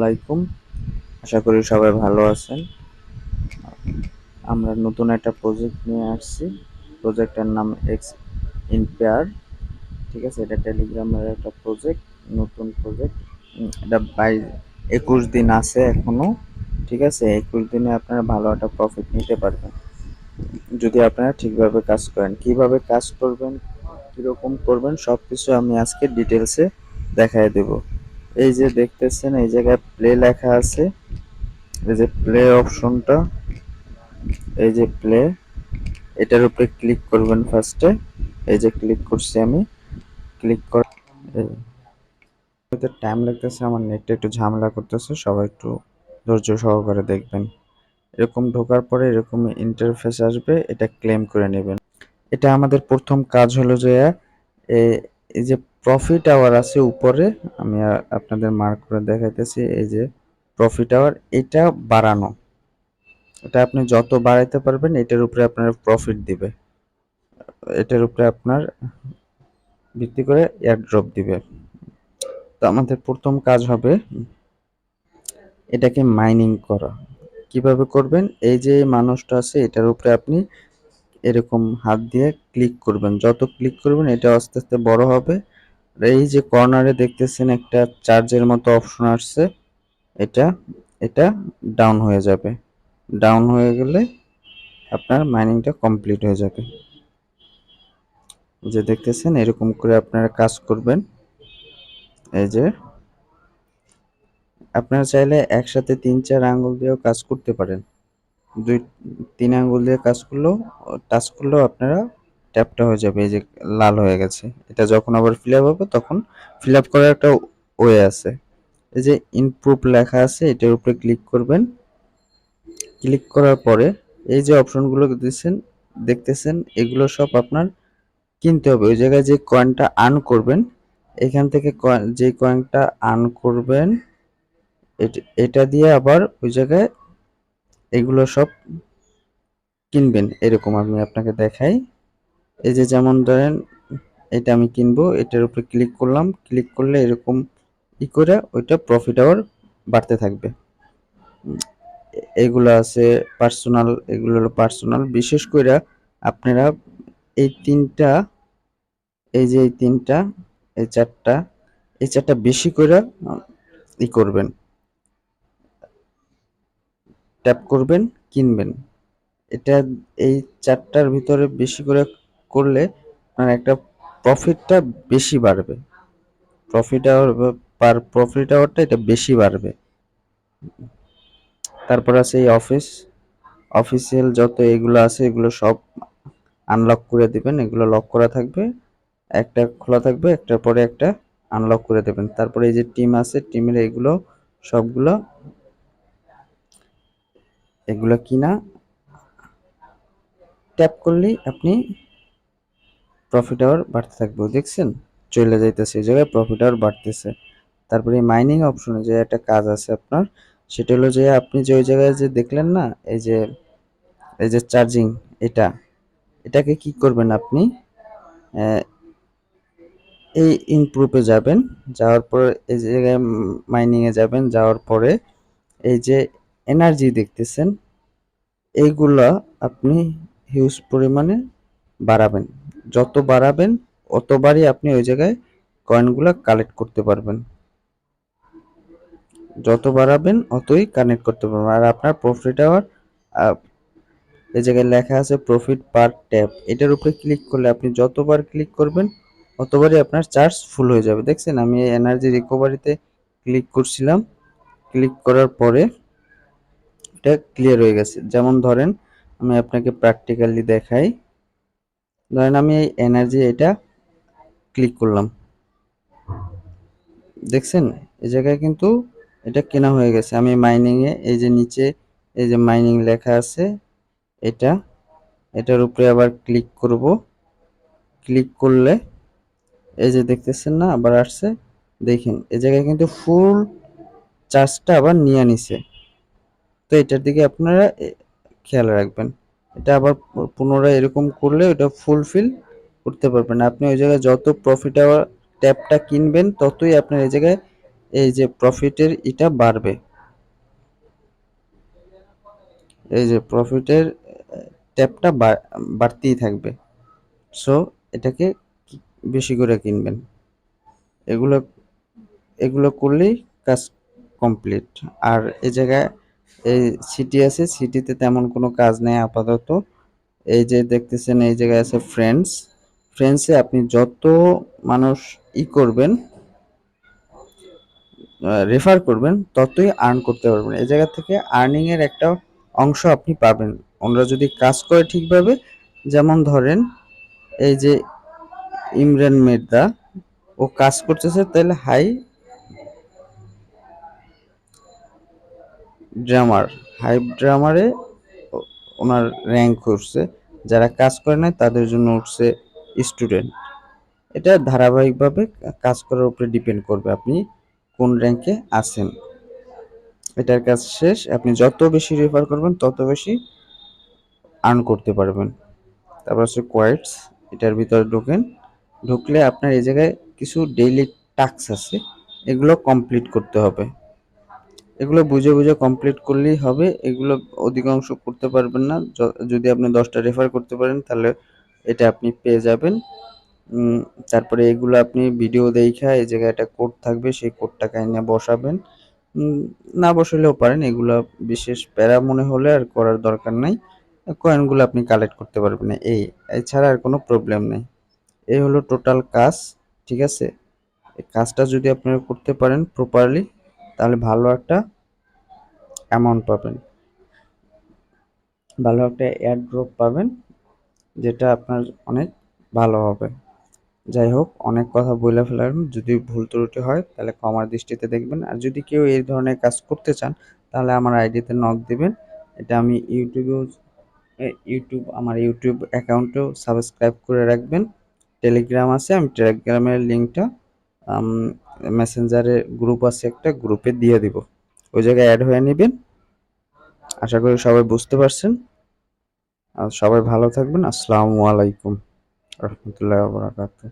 আলাইকুম। আশা করি সবাই ভালো আছেন। আমরা নতুন একটা প্রজেক্ট নিয়ে আসছি। প্রজেক্টের নাম এক্স ইনপেয়ার ঠিক আছে? এটা টেলিগ্রামের একটা প্রজেক্ট নতুন প্রজেক্ট এটা বাই একুশ দিন আছে এখনও ঠিক আছে? একুশ দিনে আপনারা ভালো একটা প্রফিট নিতে পারবেন। যদি আপনারা ঠিকভাবে কাজ করেন, কীভাবে কাজ করবেন, কীরকম করবেন সব কিছু আমি আজকে ডিটেলসে দেখায় দেব। এই যে দেখতেছেন, এই জায়গায় প্লে লেখা আছে। এই যে প্লে অপশনটা এই যে প্লে এটার উপরে ক্লিক করবেন ফার্স্টে এই যে ক্লিক করছি আমি ক্লিক কর টাইম লাগতেছে, আমার নেটটা একটু ঝামেলা করতেছে, সবাই একটু ধৈর্য সহকারে দেখবেন। এরকম ঢোকার পরে এরকম ইন্টারফেস আসবে, এটা ক্লেম করে নেবেন। এটা আমাদের প্রথম কাজ হলো যে এই যে প্রফিট আওয়ার আছে উপরে, আমি আপনাদের মার্ক করে দেখাইতেছি, এই যে প্রফিট আওয়ার এটা বাড়ানো। এটা আপনি যত বাড়াইতে পারবেন, এটার উপরে আপনার প্রফিট দিবে। এটার উপরে আপনার ভিত্তি করে এয়ারড্রপ দিবে। তো আমাদের প্রথম কাজ হবে এটাকে মাইনিং করা। কীভাবে করবেন? এই যে মানুষটা আছে, এটার উপরে আপনি এরকম হাত দিয়ে ক্লিক করবেন। যত ক্লিক করবেন, এটা আস্তে আস্তে বড় হবে। এই যে কর্নারে দেখতেছেন একটা চার্জের মতো অপশন আসছে। এটা এটা ডাউন হয়ে যাবে। ডাউন হয়ে গেলে আপনার মাইনিংটা কমপ্লিট হয়ে যাবে। যে দেখতেছেন এরকম করে আপনারা কাজ করবেন। এই যে, আপনারা চাইলে একসাথে তিন, চার আঙ্গুল দিয়েও কাজ করতে পারেন। দুই, তিন আঙ্গুল দিয়ে কাজ করলেও টাচ করলেও আপনারা ট্যাপটা হয়ে যাবে, এই যে লাল হয়ে গেছে। এটা যখন আবার ফিল আপ হবে, তখন ফিল আপ করার একটা ওয়ে আছে। এই যে ইনপ্রুভ লেখা আছে, এটার উপরে ক্লিক করবেন। ক্লিক করার পরে এই যে অপশনগুলো দিচ্ছেন, দেখতেছেন, এগুলো সব আপনার কিনতে হবে। ওই জায়গায় যে কয়েনটা আর্ন করবেন, এখান থেকে যে কয়েনটা আর্ন করবেন এটা দিয়ে আবার ওই জায়গায় এগুলো সব কিনবেন। এরকম আমি আপনাকে দেখাই। এই যে যেমন ধরেন, এটা আমি কিনবো, এটার উপরে ক্লিক করলাম ক্লিক করলে এরকম ই করে ওইটা প্রফিট আওয়ার বাড়তে থাকবে। এগুলো আছে পার্সোনাল এগুলো হলো পার্সোনাল বিশেষ করে আপনারা এই তিনটা, এই যে এই তিনটা, এই চারটা এই চারটা বেশি করে ই করবেন। ট্যাপ করবেন, কিনবেন। এটা এই চারটার ভিতরে বেশি করে করলে আপনার একটা প্রফিটটা বেশি বাড়বে। প্রফিট আওয়ার পার প্রফিট আওয়ারটা এটা বেশি বাড়বে। তারপর আছে এই অফিস অফিসিয়াল যত এগুলো আছে এগুলো সব আনলক করে দিবেন, এগুলো লক করা থাকবে, একটা খোলা থাকবে, একটার পরে একটা আনলক করে দেবেন। তারপরে এই যে টিম আছে টিমের এগুলো সবগুলো এগুলো কিনা ট্যাপ করলেই আপনি প্রফিট আওয়ার বাড়তে থাকবে, দেখছেন? চলে যাইতেছে, এই জায়গায় প্রফিট আওয়ার বাড়তেছে। তারপরে মাইনিং অপশনে যে একটা কাজ আছে আপনার, সেটা হলো যে আপনি যে ওই জায়গায় যে দেখলেন না, এই যে এই যে চার্জিং এটা, এটাকে কি করবেন আপনি? এই ইনপ্রুভে যাবেন, যাওয়ার পর এই জায়গায় মাইনিংয়ে যাবেন, যাওয়ার পরে এই যে এনার্জি দেখতেছেন, এইগুলা আপনি হিউজ পরিমাণে বাড়াবেন। যত বাড়াবেন, অতবারই আপনি ওই জায়গায় কয়েনগুলো কালেক্ট করতে পারবেন। যত বাড়াবেন, অতই কানেক্ট করতে পারবেন। আর আপনার প্রফিট আওয়ার এই জায়গায় লেখা আছে প্রফিট পার ট্যাপ এটার উপরে ক্লিক করলে আপনি যতবার ক্লিক করবেন, অতবারই আপনার চার্জ ফুল হয়ে যাবে। দেখছেন, আমি এনার্জি রিকভারিতে ক্লিক করছিলাম। ক্লিক করার পরে এটা ক্লিয়ার হয়ে গেছে। যেমন ধরেন, আমি আপনাকে প্র্যাকটিক্যালি দেখাই। ধরেন আমি এই এনার্জি এটা ক্লিক করলাম। দেখছেন? এই জায়গায় কিন্তু এটা কেনা হয়ে গেছে। আমি মাইনিংয়ে এই যে নিচে এই যে মাইনিং লেখা আছে, এটা, এটার উপরে আবার ক্লিক করব। ক্লিক করলে এই যে দেখতেছেন না, আবার আসছে। দেখেন এই জায়গায় কিন্তু ফুল চার্জটা আবার নিয়ে নিছে। তো এটার দিকে আপনারা খেয়াল রাখবেন। এটা আবার পুনরায় এরকম করলে ওটা ফুলফিল করতে পারবেন। আপনি ওই জায়গায় যত প্রফিট আওয়ার ট্যাপটা কিনবেন, ততই আপনার এই জায়গায় এই যে প্রফিটের এটা বাড়বে। এই যে প্রফিটের ট্যাপটা বাড়তেই থাকবে। সো এটাকে বেশি করে কিনবেন। এগুলো এগুলো করলেই কাজ কমপ্লিট আর এই জায়গায় এই সিটি আছে সিটিতে তেমন কোনো কাজ নেই আপাতত। এই যে দেখতেছেন, এই জায়গায় আছে ফ্রেন্ডস ফ্রেন্ডসে আপনি যত মানুষ ই করবেন রেফার করবেন, ততই আর্ন করতে পারবেন। এই জায়গা থেকে আর্নিংয়ের একটা অংশ আপনি পাবেন। ওনারা যদি কাজ করে ঠিকভাবে, যেমন ধরেন, এই যে ইমরান মির্জা ও কাজ করতেছে, তাহলে হাই ড্রামার হাই ড্রামারে ওনার র্যাঙ্ক উঠছে। যারা কাজ করে না তাদের জন্য উঠছে স্টুডেন্ট এটা ধারাবাহিকভাবে কাজ করার উপরে ডিপেন্ড করবে আপনি কোন র্যাঙ্কে আছেন। এটার কাজ শেষ। আপনি যত বেশি রেফার করবেন, তত বেশি আর্ন করতে পারবেন। তারপর হচ্ছে কোয়াইটস এটার ভিতরে ঢোকেন। ঢুকলে আপনার এই জায়গায় কিছু ডেইলি টাস্ক আছে, এগুলো কমপ্লিট করতে হবে। এগুলো বুঝে বুঝে কমপ্লিট করলেই হবে। এগুলো অধিকাংশ করতে পারবেন না। যদি আপনি দশটা রেফার করতে পারেন, তাহলে এটা আপনি পেয়ে যাবেন। তারপরে এগুলো আপনি ভিডিও দেখা এই জায়গায় একটা কোড থাকবে, সেই কোডটা কাইনে বসাবেন। না বসালেও পারেন। এগুলো বিশেষ প্যারা মনে হলে আর করার দরকার নাই। কয়েনগুলো আপনি কালেক্ট করতে পারবেন এই, এছাড়া আর কোনো প্রবলেম নেই। এই হলো টোটাল কাজ, ঠিক আছে? এই কাজটা যদি আপনারা করতে পারেন প্রপারলি তাহলে ভালো একটা অ্যামাউন্ট পাবেন। ভালো একটা এয়ার ড্রপ পাবেন, যেটা আপনার অনেক ভালো হবে। যাই হোক, অনেক কথা বলে ফেলার যদি ভুল ত্রুটি হয়, তাহলে ক্ষমার দৃষ্টিতে দেখবেন। আর যদি কেউ এই ধরনের কাজ করতে চান, তাহলে আমার আইডিতে নক দেবেন। এটা আমি ইউটিউবেও ইউটিউব, আমার ইউটিউব অ্যাকাউন্টেও সাবস্ক্রাইব করে রাখবেন। টেলিগ্রাম আছে, আমি টেলিগ্রামের লিঙ্কটা মেসেঞ্জারে গ্রুপ আছে একটা গ্রুপে দিয়ে দিব। ওই জায়গায় অ্যাড হয়ে নেবেন। আশা করি সবাই বুঝতে পারছেন। আর সবাই ভালো থাকবেন। আসসালামু আলাইকুম। রহমতুল্লাহ বরাকাতুহ।